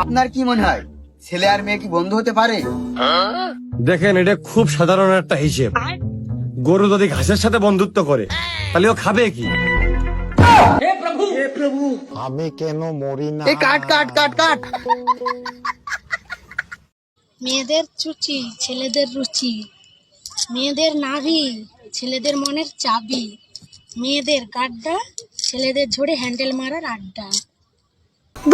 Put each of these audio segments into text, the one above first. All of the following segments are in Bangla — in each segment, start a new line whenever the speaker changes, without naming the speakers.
আপনার কি মনে হয় ছেলে আর মেয়ে কি বন্ধু হতে পারে?
দেখেন এটা খুব সাধারণ একটা হিসেব। গরু যদি ঘাসের সাথে বন্ধুত্ব করে তাহলে ও খাবে কি?
আমি কেন মরি না?
এই কাট কাট কাট কাট!
মেয়েদের চুচি ছেলেদের রুচি। মেয়েদের নাভি ছেলেদের মনের চাবি। মেয়েদের গাড্ডা ছেলেদের ঝরে হ্যান্ডেল মারার আড্ডা।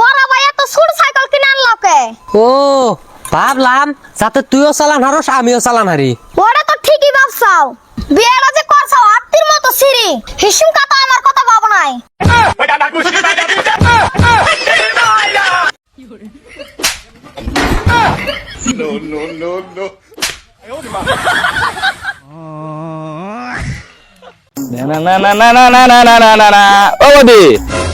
বড় ভাইয়া তো সুর সাইকেল কিনে আনলো কে?
ও ভাবলাম যাতে তুইও চালান হারস আমিও চালান হারি।
ওরা তো ঠিকই ভাবছাও। বিয়েটা যে করছাও আত্মীর মতো সিরি হিসুম কথা আমার কথা ভাব নাই।
না না না না না না না না না না। না ও বৌদি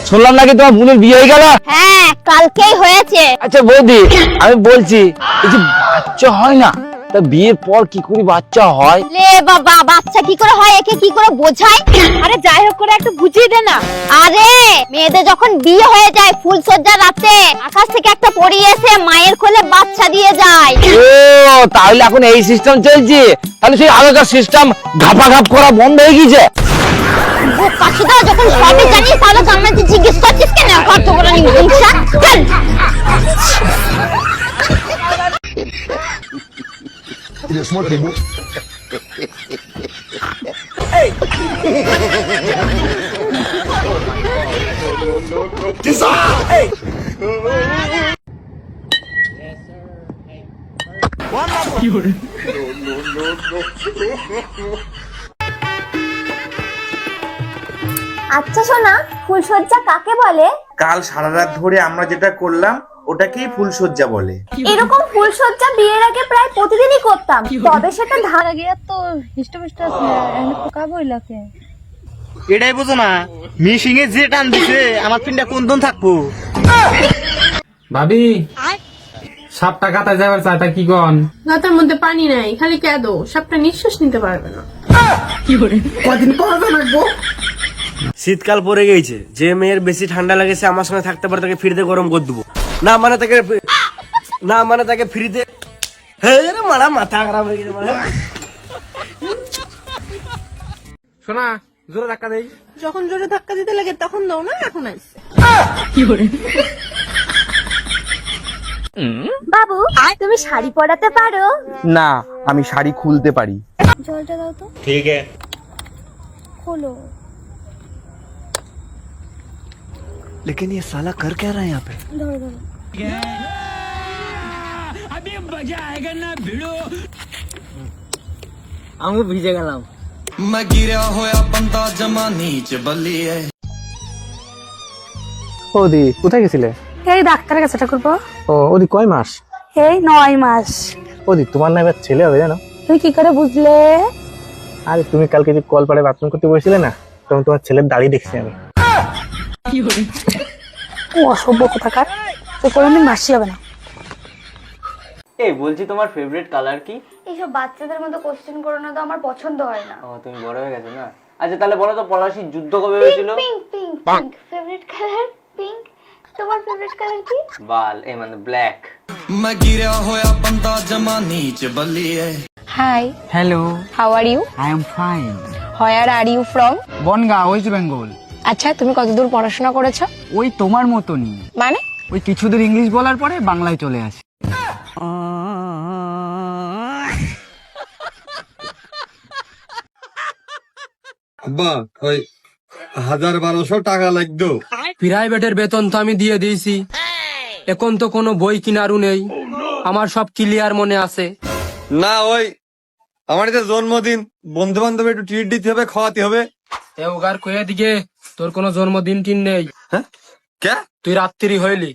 শুনলাম নাকি তোমার বোনের বিয়ে হয়ে গেল?
হ্যাঁ কালকেই হয়েছে।
আচ্ছা বৌদি আমি বলছি এই যে বাচ্চা হয় না তা বিয়ের পর কি করে বাচ্চা হয়?
লে বাবা বাচ্চা কি করে হয় একে কি করে বোঝায়? আরে যাই হোক করে একটু বুঝিয়ে দে না। আরে মেয়েদের যখন বিয়ে হয়ে যায় ফুল সজ্জা রাতে আকাশ থেকে একটা পরি এসে মায়ের কোলে বাচ্চা দিয়ে যায়।
ও তাহলে এখন এই সিস্টেম চলছে। তাহলে সেই আগেকার সিস্টেম ঘাপা ঘাপ করা বন্ধ হয়ে গেছে।
পাশিদা যখন সবই জানিস তাহলে তো আমাকে জিজ্ঞেস করছিস কেন কত করে হিংসা চল Il est smart, les mots. Hey! ça? Hey! Yes, sir. Hey. One level. no, no, no, no. আচ্ছা সোনা ফুলসজ্জা কাকে বলে?
কাল সারা রাত ধরে আমরা যেটা করলাম ওটাকেই ফুলসজ্জা বলে।
এরকম ফুলসজ্জা বিয়ের আগে প্রায় প্রতিদিনই করতাম। তবে সেটা ধান
এটাই বোঝো না মিশিং এ যে টান দিছে আমার পিনটা কোন দিন থাকব?
ভাবি সাপটা কাটা যাবার চাটা কি কন?
গাতার মধ্যে পানি নাই খালি কেদো সাপটা নিঃশ্বাস নিতে পারবে না।
শীতকাল পড়ে গেছে। যে মেয়ের বেশি ঠান্ডা লাগেছে আমার সঙ্গে থাকতে পারে তাকে ফ্রিতে গরম করে দেবো। না মানে তাকে না মানে তাকে ফ্রিতে হ্যাঁ মারা মাথা খারাপ হয়ে গেছে
শোনা জোরে ধাক্কা দেই।
যখন জোরে ধাক্কা দিতে লাগে তখন দাও না এখন আইসে।
বাবু তুমি শাড়ি পরাতে পারো?
না আমি শাড়ি খুলতে পারি।
জলটা দাও তো।
ঠিক আছে।
খোলো।
लेकिन ये साला कर क्या रहा है यहाँ पे
ধরো ধরো
আমি ভিজে গেলাম
मैं गिरा होया बंदा जमा नीच बल्ली है
ওদি কোথায় গেছিলে
এই ডাক্তারের কাছে ঠাকুর
ও ওদি কয় মাস
এই নয় মাস
ওদি তোমার না এবার ছেলে হবে জানো
তুই কি করে বুঝলে
আরে তুমি কালকে যে কল পাড়ে বাথরুম করতে বসেছিলে না তখন তোমার ছেলের দাড়ি দেখছি আমি
ও অসভ্য কোথাকার তো কোনোদিন মাসি হবে না
এই বলছি তোমার ফেভারিট কালার কি
এইসব বাচ্চাদের মতো কোশ্চেন করো না তো আমার পছন্দ হয় না
ও তুমি বড় হয়ে গেছো না আচ্ছা তাহলে বলো তো পলাশির যুদ্ধ কবে হয়েছিল
pink pink pink favourite colour pink তোমার ফেভারিট কালার কি
বাল এই মানে ব্ল্যাক
मैं गिरा होया बंदा जमा नीच बल्ली है
hi
hello
how are you
I am fine
where are you from
Bongaon West Bengal
আচ্ছা তুমি কতদূর পড়াশোনা করেছ?
ওই তোমার মতনই।
মানে?
ওই কিছুদূর ইংলিশ বলার পরে বাংলায় চলে আসে।
আব্বা ওই হাজার বারোশো টাকা লাগতো।
প্রাইভেটের বেতন তো আমি দিয়ে দিয়েছি। এখন তো কোনো বই কিনারও নেই। আমার সব ক্লিয়ার মনে আছে।
না ওই আমার এটা জন্মদিন বন্ধু বান্ধব একটু ট্রিট দিতে হবে খাওয়াতে হবে।
এ ওগার কয়ে দিকে তোর কোনো জন্মদিন টিন নেই।
হ্যাঁ? কে?
তুই রাত্রি হইলি।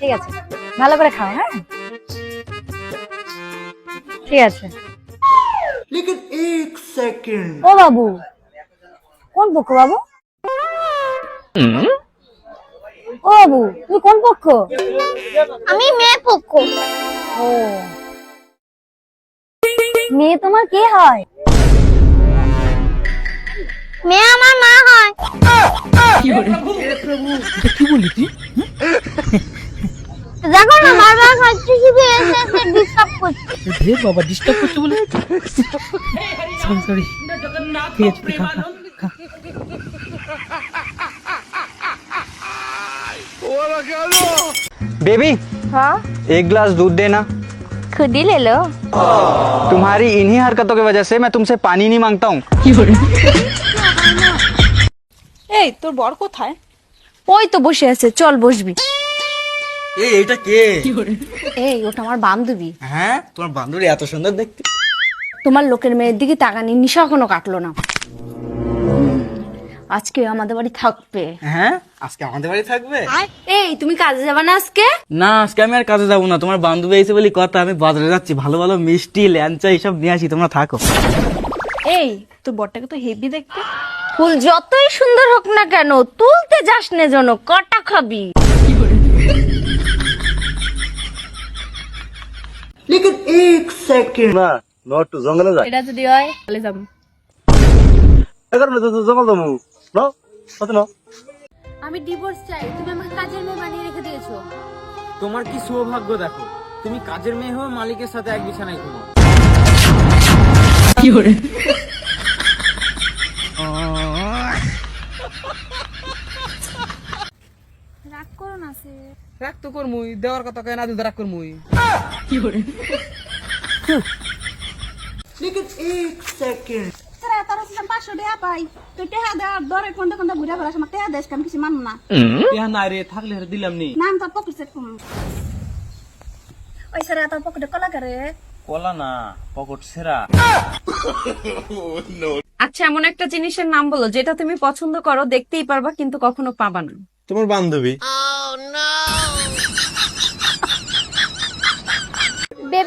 ঠিক আছে। ভালো করে খাও হ্যাঁ? ঠিক আছে। ও বাবু কোন পক্ষ বাবু? ও বাবু তুমি কোন পক্ষ? আমি মেয়ে পক্ষ। ও।
মেয়ে তোমার কে হয়? মেয়ে আমার মা হয়। দেখো না বারবার খাচ্ছি শুধু এসে এসে ডিস্টার্ব করছে।
বাবা ডিস্টার্ব করছে বলে? Sorry sorry. ঠিক আছে
बेबी
हाँ
एक गिलास दूध देना
खुद ही ले लो
तुम्हारी इन्हीं हरकतों की वजह से मैं तुमसे पानी नहीं मांगता हूँ
এই তোর বর কোথায় ওই তো বসে আছে চল বসবি
এই এটা কে
এই ওটা আমার বান্ধবী
হ্যাঁ তোমার বান্ধবী এত সুন্দর দেখতে
তোমার লোকের মেয়ের দিকে তাকানি নিশা এখনো কাটলো না আজকে আমাদের বাড়ি থাকবে।
হ্যাঁ? আজকে আমাদের বাড়ি থাকবে?
এই তুমি কাজে যাবে না আজকে?
না আজকে আমি আর কাজে যাব না। তোমার বান্ধবী এসে বলি কথা আমি বাজারে যাচ্ছি। ভালো ভালো মিষ্টি ল্যাঞ্চা এইসব নিয়ে আসি তোমরা থাকো।
এই তোর বরটাকে তো হেভি দেখতে।
ফুল যতই সুন্দর হোক না কেন তুলতে যাস নে যেন কটা খাবি।
না নট জঙ্গলে যায়
এটা যদি হয় তাহলে যাব।
এখন জঙ্গল যাব নাও কত নাও।
আমি ডিভোর্স চাই তুমি আমাকে কাজের মেয়ে বানিয়ে রেখে দিয়েছ।
তোমার কি সৌভাগ্য দেখো? তুমি কাজের মেয়ে হয়ে মালিকের সাথে এক বিছানায় ঘুমো রাগ তো করমুই দেওয়ার কথা কয় না দুধ রাগ করমুই। ইহা না। রে থাকলে দিলাম নি। কলা না পকট সেরা।
আচ্ছা এমন একটা জিনিসের নাম বলো যেটা তুমি পছন্দ করো দেখতেই পারবা কিন্তু কখনো পাবা না।
তোমার বান্ধবী?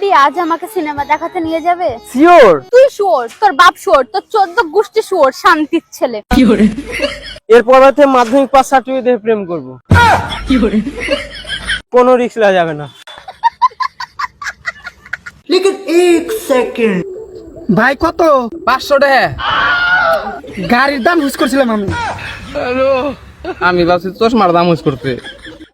বেবি আজ আমাকে সিনেমা দেখাতে নিয়ে যাবে?
শিওর
তুই শোর তোর বাপ শোর তোর চোদ্দ গোষ্ঠী শোর শান্তির ছেলে।
এরপর হচ্ছে মাধ্যমিক পাস সার্টিফিকেট দিয়ে প্রেম করব। কোনো রিস্ক নেওয়া যাবে না।
ভাই কত? পাঁচশো টাকা। গাড়ির দাম হুস করছিলাম আমি।
আমি ভাবছি চশমার দাম ইউজ করতে।